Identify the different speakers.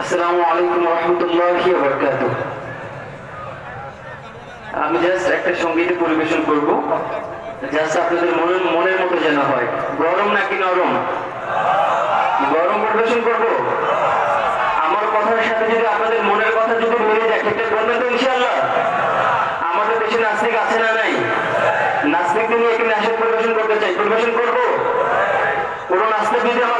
Speaker 1: আসসালামু আলাইকুম রহমতুল্লাহি বরকাত আমি জাস্ট একটা সংগীত পরিবেশন করব। জাস্ট আপনাদের মনের মনের মতো যেন হয়। গরম নাকি নরম? গরম পরিবেশন করব? আমার কথার সাথে যদি আপনাদের মনের কথা যদি মিলে যায় ঠিকঠাক বলবেন তো ইনশাআল্লাহ। আমাদের দেশে নাস্তিক আছে না নাই? নাস্তিক নিয়ে এখানে আসে পরিবেশন করতে চাই। পরিবেশন করব? কোনো নাস্তিক যদি আমার